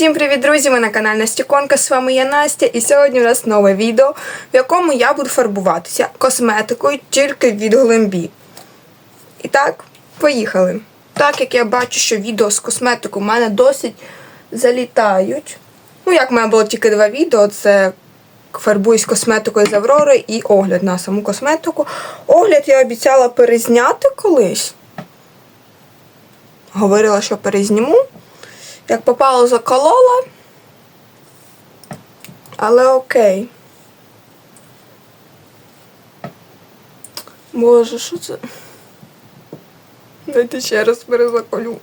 Всім привіт, друзі! Ви на каналі Настя Конка. З вами я Настя, і сьогодні у нас нове відео, в якому я буду фарбуватися косметикою тільки від Глембі. І так, поїхали. Так як я бачу, що відео з косметикою в мене досить залітають. Ну, як в мене було тільки два відео, це фарбуюсь косметикою з Аврори і огляд на саму косметику. Огляд я обіцяла перезняти колись. Говорила, що перезніму. Як попало, заколола. Але окей. Боже, що це? Дайте ще раз перезаколю. У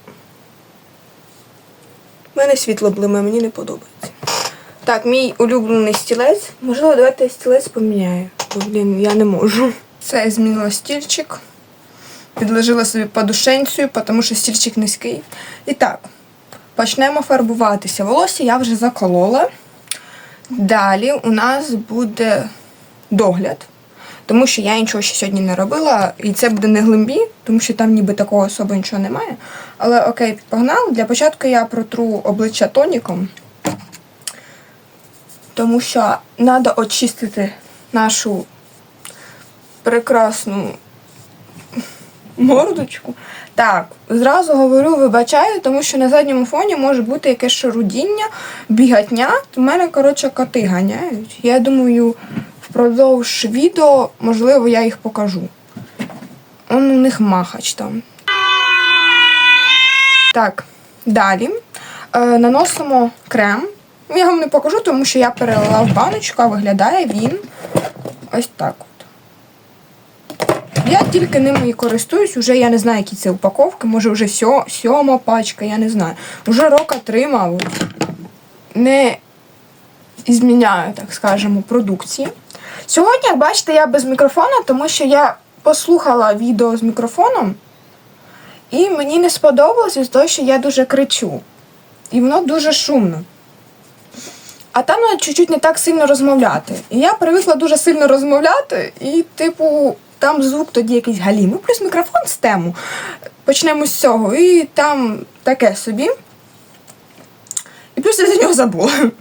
мене світло блиме, мені не подобається. Так, мій улюблений стілець. Можливо, давайте я стілець поміняю. Бо, блін, я не можу. Це я змінила стільчик. Підложила собі подушенцю, тому що стільчик низький. І так. Почнемо фарбуватися. Волосся я вже заколола. Далі у нас буде догляд, тому що я нічого ще сьогодні не робила. І це буде не глимбі, тому що там ніби такого особо нічого немає. Але окей, погнали. Для початку я протру обличчя тоніком, тому що треба очистити нашу прекрасну мордочку. Так, зразу говорю, вибачаю, тому що на задньому фоні може бути якесь шарудіння, бігатня. У мене, коротше, коти ганяють. Я думаю, впродовж відео, можливо, я їх покажу. Он у них махач там. Так, далі е, наносимо крем. Я вам не покажу, тому що я перелила в баночку, а виглядає він ось так. Я тільки ними і користуюсь, вже я не знаю, які це упаковки, може вже сьо, сьома пачка, я не знаю. Вже рока три, мабуть. Не зміняю, так скажемо, продукції. Сьогодні, як бачите, я без мікрофона, тому що я послухала відео з мікрофоном, і мені не сподобалося з того, що я дуже кричу. І воно дуже шумно. А там треба чуть-чуть не так сильно розмовляти. І я привикла дуже сильно розмовляти, і, типу, там звук тоді якийсь галімий, плюс мікрофон з тему. Почнемо з цього. І там таке собі. І плюс я за нього забула.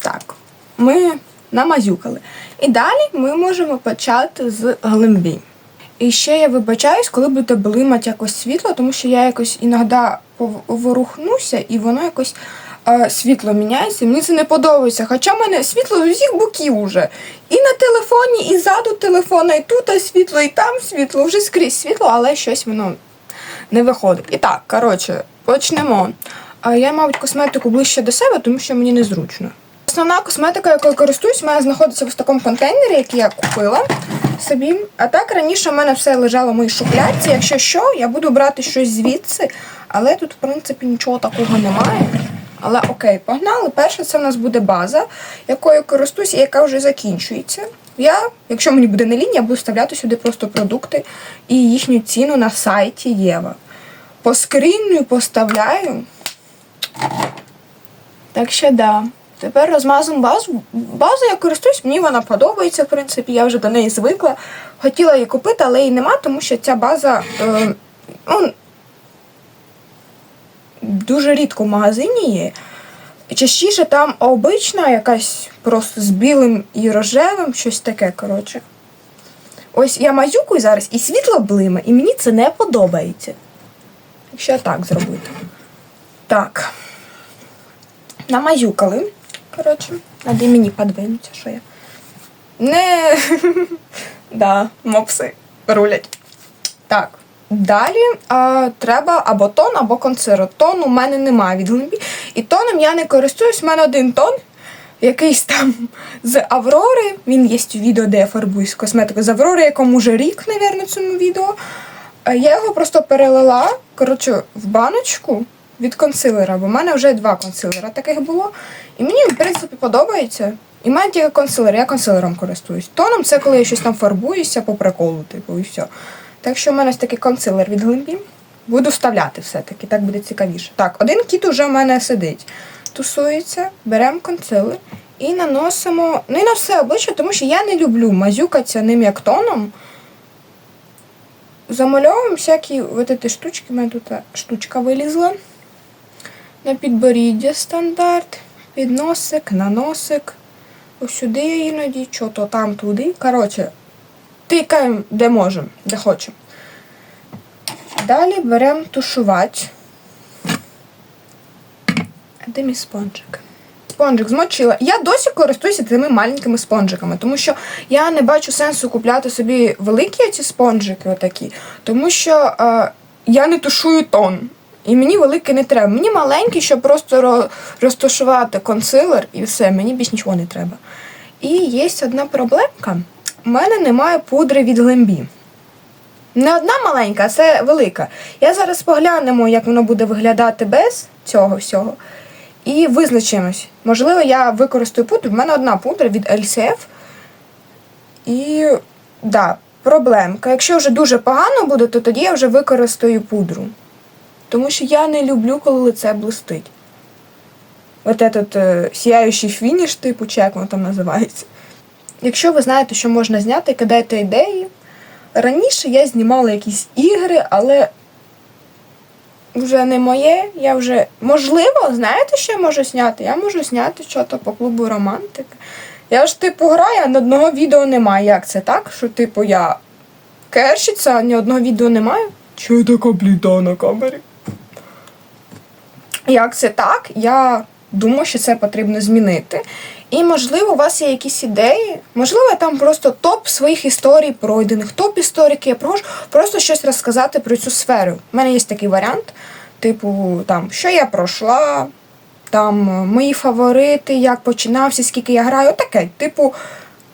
Так, ми намазюкали. І далі ми можемо почати з глимбі. І ще я вибачаюсь, коли будете блимати якось світло, тому що я якось іноді поворухнуся, і воно якось світло міняється. Мені це не подобається. Хоча в мене світло з усіх боків уже. І на телефоні, і ззаду телефона, і тут світло, і там світло, вже скрізь світло, але щось воно не виходить. І так, коротше, почнемо. Я, мабуть, косметику ближче до себе, тому що мені незручно. Основна косметика, якою користуюсь, має знаходиться в такому контейнері, який я купила собі. А так раніше в мене все лежало в моїй шухлядці. Якщо що, я буду брати щось звідси, але тут, в принципі, нічого такого немає. Але окей, погнали. Перше, це в нас буде база, якою користуюсь, і яка вже закінчується. Я, якщо мені буде не лінія, буду вставляти сюди просто продукти і їхню ціну на сайті Єва. По скрінню поставляю. Так що да. Тепер розмазуємо базу. Базу я користуюсь, мені вона подобається, в принципі, я вже до неї звикла. Хотіла її купити, але її нема, тому що ця база е, ну, дуже рідко в магазині є. Частіше там обична якась просто з білим і рожевим, щось таке, коротше. Ось я мазюкую зараз і світло блиме, і мені це не подобається. Якщо так зробити. Так. Намазюкали. Коротше, треба мені подвинутися, що я. Не. да, мопси рулять. Так. Далі а, треба або тон, або консилер. Тон у мене немає від глибі. І тоном я не користуюсь, у мене один тон, якийсь там з Аврори. Він є у відео, де я фарбуюсь косметикою з Аврори, якому вже рік, мабуть, цьому відео. Я його просто перелила коротше, в баночку від консилера, бо в мене вже два консилера таких було. І мені, в принципі, подобається. І мене тільки консилер, я консилером користуюсь. Тоном це коли я щось там фарбуюся по приколу, типу, і все. Так що в мене ось такий консилер від глибі. Буду вставляти все-таки, так буде цікавіше. Так, один кіт уже в мене сидить. Тусується, беремо консилер і наносимо. Ну і на все обличчя, тому що я не люблю мазюкатися ним як тоном. Замальовуємо всякі ці штучки, у мене тут штучка вилізла. на підборіддя стандарт, під носик, на носик. Ось сюди іноді, що то там туди. Коротше, тикаємо де можемо, де хочемо. Далі беремо тушувати. А де мій спонжик? Спонжик змочила. Я досі користуюся цими маленькими спонжиками, тому що я не бачу сенсу купляти собі великі ці спонжики, отакі, тому що е, я не тушую тон. І мені великий не треба. Мені маленький, щоб просто ро- розташувати консилер і все, мені більш нічого не треба. І є одна проблемка. У мене немає пудри від глембі. Не одна маленька, а це велика. Я зараз поглянемо, як воно буде виглядати без цього всього. І визначимось. Можливо, я використаю пудру. В мене одна пудра від LCF. І да, проблемка. Якщо вже дуже погано буде, то тоді я вже використаю пудру. Тому що я не люблю, коли лице блистить. От этот е, сіяючий фініш, типу, чи як воно там називається. Якщо ви знаєте, що можна зняти, кидайте ідеї. Раніше я знімала якісь ігри, але вже не моє. Я вже. Можливо, знаєте, що я можу зняти? Я можу зняти щось по клубу романтика. Я ж, типу, граю, а ні одного відео немає. Як це так? Що, типу, я керщиця, а ні одного відео немає? Чого така бліда на камері? Як це так? Я думаю, що це потрібно змінити. І, можливо, у вас є якісь ідеї. Можливо, там просто топ своїх історій пройдених, топ історій, які я прошу, просто щось розказати про цю сферу. У мене є такий варіант, типу, там, що я пройшла, там е, мої фаворити, як починався, скільки я граю. Таке, типу,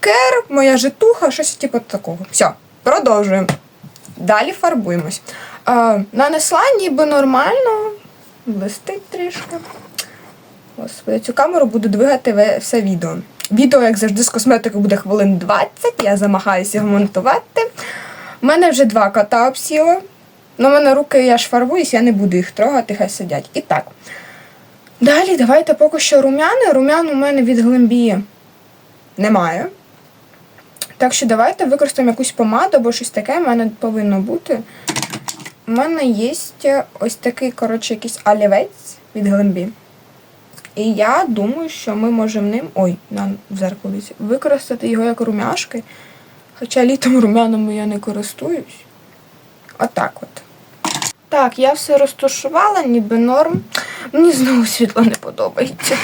кер, моя житуха, щось типу такого. Все, продовжуємо. Далі фарбуємось. Е, нанесла ніби нормально, блистить трішки. Господи, цю камеру буду двигати все відео. Відео, як завжди, з косметикою буде хвилин 20, я замахаюся його монтувати. У мене вже два кота обсіло. Ну, у мене руки, я ж фарбуюсь, я не буду їх трогати, хай сидять. І так. Далі давайте поки що румяни. Румян у мене від глембії немає. Так що давайте використаємо якусь помаду або щось таке, в мене повинно бути. У мене є ось такий, коротше, якийсь олівець від глембі. І я думаю, що ми можемо ним. Ой, на в зеркаліці, використати його як румяшки. Хоча літом румянами я не користуюсь. Отак от. Так, я все розташувала, ніби норм. Мені знову світло не подобається.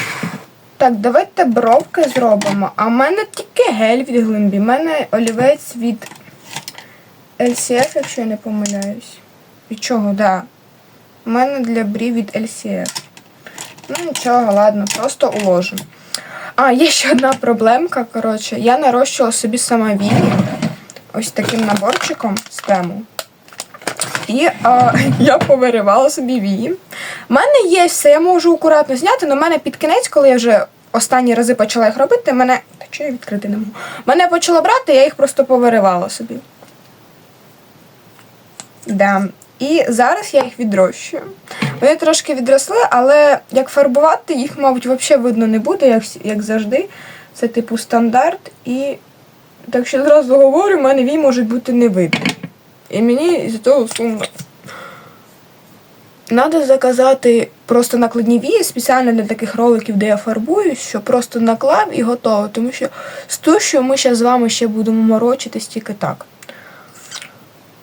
Так, давайте бровки зробимо. А в мене тільки гель від глимбі. У мене олівець від LCF, якщо я не помиляюсь. Від чого, да. У мене для брів від LCF. Ну нічого, ладно, просто уложу. А, є ще одна проблемка. Коротше, я нарощувала собі сама вії ось таким наборчиком з тему. І а, я повиривала собі вії. У мене є все, я можу акуратно зняти, але в мене під кінець, коли я вже останні рази почала їх робити, мене. Та чого я відкрити не можу? Мене почало брати, я їх просто повиривала собі. Да. І зараз я їх відрощую. Вони трошки відросли, але як фарбувати їх, мабуть, взагалі видно не буде, як, як завжди. Це типу стандарт. І так що зразу говорю, в мене вій можуть бути не видно. І мені з того сумно. Надо заказати просто накладні вії спеціально для таких роликів, де я фарбую, що просто наклав і готово. Тому що з тушю ми ще з вами ще будемо морочитись тільки так.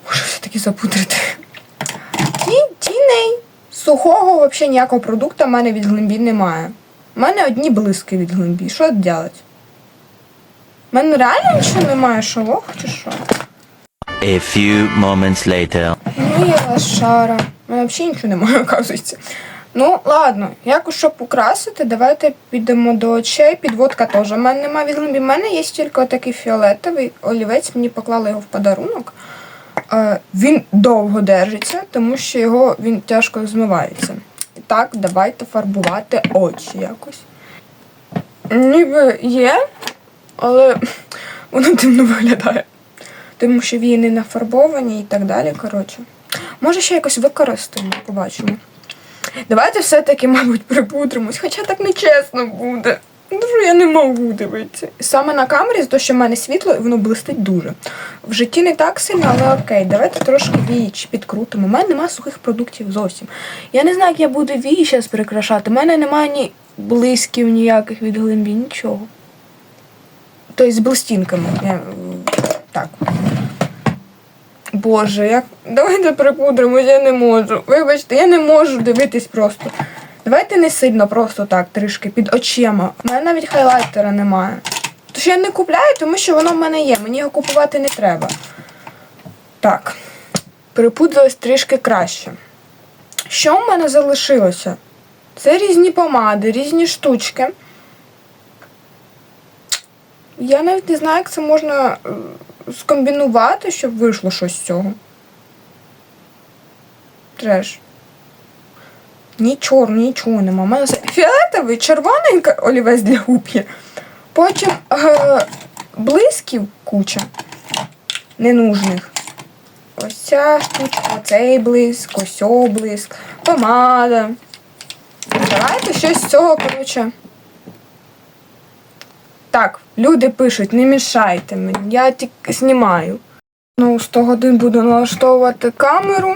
Може все-таки запудрити. Сухого взагалі ніякого продукту в мене від глимбі немає. У мене одні блиски від глимбі. Що робити? У мене реально нічого немає, що лох чи що? A few moments later. Ну, я лошара. У мене взагалі нічого немає, оказується. Ну, ладно, якось щоб украсити, давайте підемо до очей. Підводка теж в мене немає від глибі. У мене є тільки такий фіолетовий олівець, мені поклали його в подарунок. Е, він довго держиться, тому що його він тяжко змивається. І так, давайте фарбувати очі якось. Ніби є, але воно дивно виглядає. Тому що вії не нафарбовані і так далі. Коротше. Може, ще якось використаємо, побачимо. Давайте все-таки, мабуть, припудримось, хоча так нечесно буде. Дуже я не можу дивитися. Саме на камері, того, що в мене світло, і воно блистить дуже. В житті не так сильно, але окей, давайте трошки віч підкрутимо. У мене немає сухих продуктів зовсім. Я не знаю, як я буду вії зараз прикрашати. У мене немає ні блисків ніяких від глимбі, нічого. Тобто з блистінками. Я, так. Боже, як. Давайте припудримось, я не можу. Вибачте, я не можу дивитись просто. Давайте не сильно, просто так, трішки під очима. У мене навіть хайлайтера немає. Тож я не купляю, тому що воно в мене є. Мені його купувати не треба. Так. Припудрилось трішки краще. Що в мене залишилося? Це різні помади, різні штучки. Я навіть не знаю, як це можна е, скомбінувати, щоб вийшло щось з цього. Треш. Ні чорного, нічого нема. У мене фіолетовий, червоний олівець для губ є. Потім е, блисків куча ненужних. Ось ця штучка, оцей блиск, ось блиск, помада. Давайте щось з цього, коротше. Так, люди пишуть, не мішайте мені, я тільки знімаю. Ну, 100 годин буду налаштовувати камеру,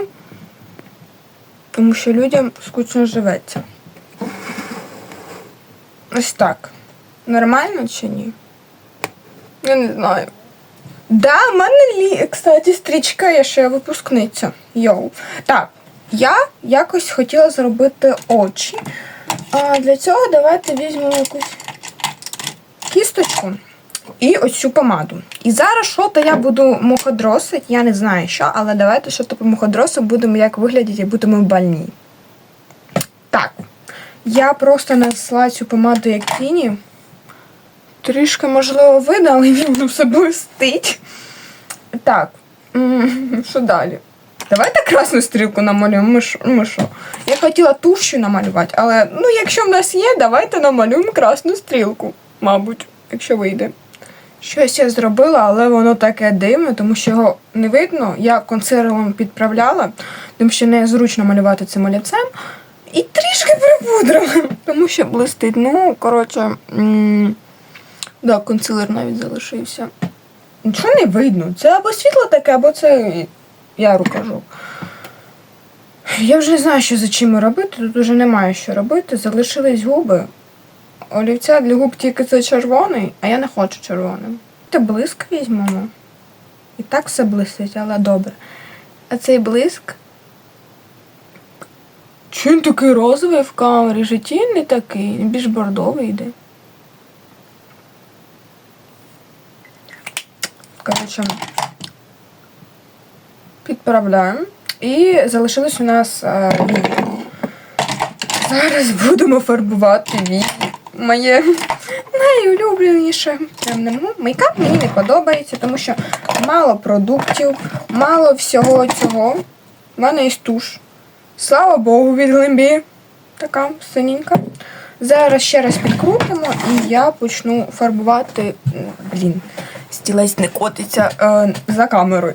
тому що людям скучно живеться. Ось так. Нормально чи ні? Я не знаю. Да, в мене лі, кстати, стрічка є, що я випускниця. Йоу. Так, я якось хотіла зробити очі. А для цього давайте візьмемо якусь кісточку і ось цю помаду. І зараз що-то я буду муходросити, я не знаю що, але давайте що-то по муходросу будемо як виглядати, як будемо больні. Так, я просто нанесла цю помаду як тіні. Трішки, можливо, видно, але воно все блистить. Так, що далі? Давайте красну стрілку намалюємо. Ми що- що? Я хотіла тушю намалювати, але ну, якщо в нас є, давайте намалюємо красну стрілку, мабуть, якщо вийде. Щось я зробила, але воно таке дивне, тому що його не видно. Я консервом підправляла, тому що незручно малювати цим олівцем. І трішки припудрила, тому що блистить. Ну, коротше, да, консилер навіть залишився. Нічого не видно. Це або світло таке, або це я рукожоп. Я вже не знаю, що за чим робити. Тут вже немає що робити. Залишились губи. Олівця для губ тільки це червоний, а я не хочу червоним. Та блиск візьмемо. І так все блистить, але добре. А цей блиск. Чи він такий розовий в камері? Житті не такий, більш бордовий йде. Коротше, підправляємо. І залишилось у нас е, вії. Зараз будемо фарбувати вії. Моє найулюбленіше. Можу. Мейкап мені не подобається, тому що мало продуктів, мало всього цього. У мене є туш. Слава Богу, від глимбі. Така синенька. Зараз ще раз підкрутимо і я почну фарбувати. Блін, стілець не котиться е, за камерою.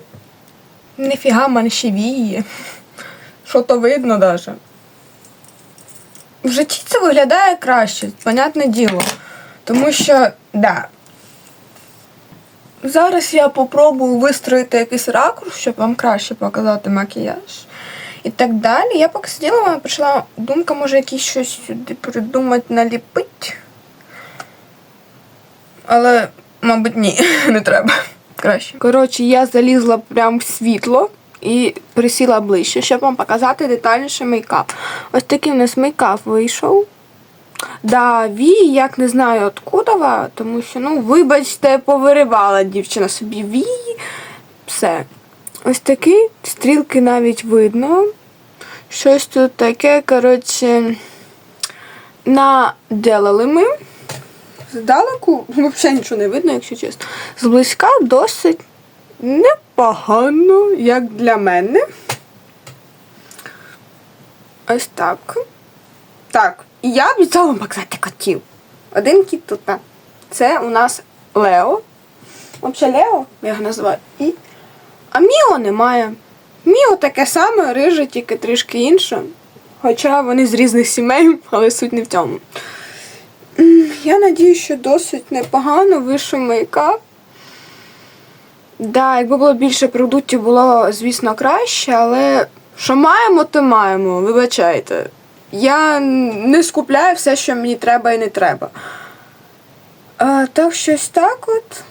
Ніфіга, мене ще віє. Що то видно даже. В житті це виглядає краще, понятне діло. Тому що, да. Зараз я попробую вистроїти якийсь ракурс, щоб вам краще показати макіяж. І так далі. Я поки сиділа, в мене прийшла думка, може якісь щось сюди придумати, наліпити. Але, мабуть, ні, не треба. Краще. Коротше, я залізла прям в світло і присіла ближче, щоб вам показати детальніше мейкап. Ось такий в нас мейкап вийшов. Да, вії, як не знаю откуда, тому що, ну, вибачте, повиривала дівчина собі вії. Все. Ось такі стрілки навіть видно. Щось тут таке, коротше, наделали ми. Здалеку взагалі нічого не видно, якщо чесно. Зблизька досить непогано, як для мене. Ось так. Так, і я обіцяла вам показати котів. Один кіт тут. Це у нас Лео. Взагалі Лео, я його називаю. І... А Міо немає. Міо таке саме, риже, тільки трішки інше. Хоча вони з різних сімей, але суть не в цьому. Я надію, що досить непогано вийшов мейкап. Да, якби було більше продуктів, було, звісно, краще, але що маємо, то маємо. Вибачайте. Я не скупляю все, що мені треба і не треба. А, так, щось так от.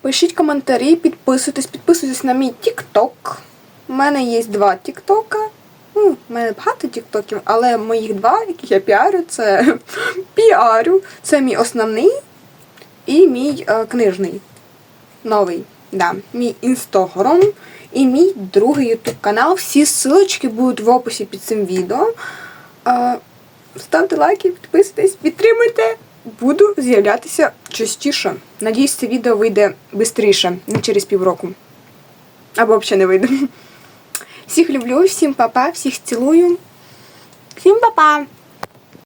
Пишіть коментарі, підписуйтесь, підписуйтесь на мій TikTok. У мене є два TikTok. Ну, у мене багато тіктоків, але моїх два, яких я піарю, це піарю. Це мій основний і мій е, книжний. Новий. Да, мій інстаграм і мій другий ютуб канал. Всі ссылочки будуть в описі під цим відео. Ставте лайки, підписуйтесь, підтримуйте. Буду з'являтися частіше. Надіюсь, це відео вийде швидше, не через півроку. Або взагалі не вийде. Всіх люблю, всім па-па, всіх цілую. Всім па-па!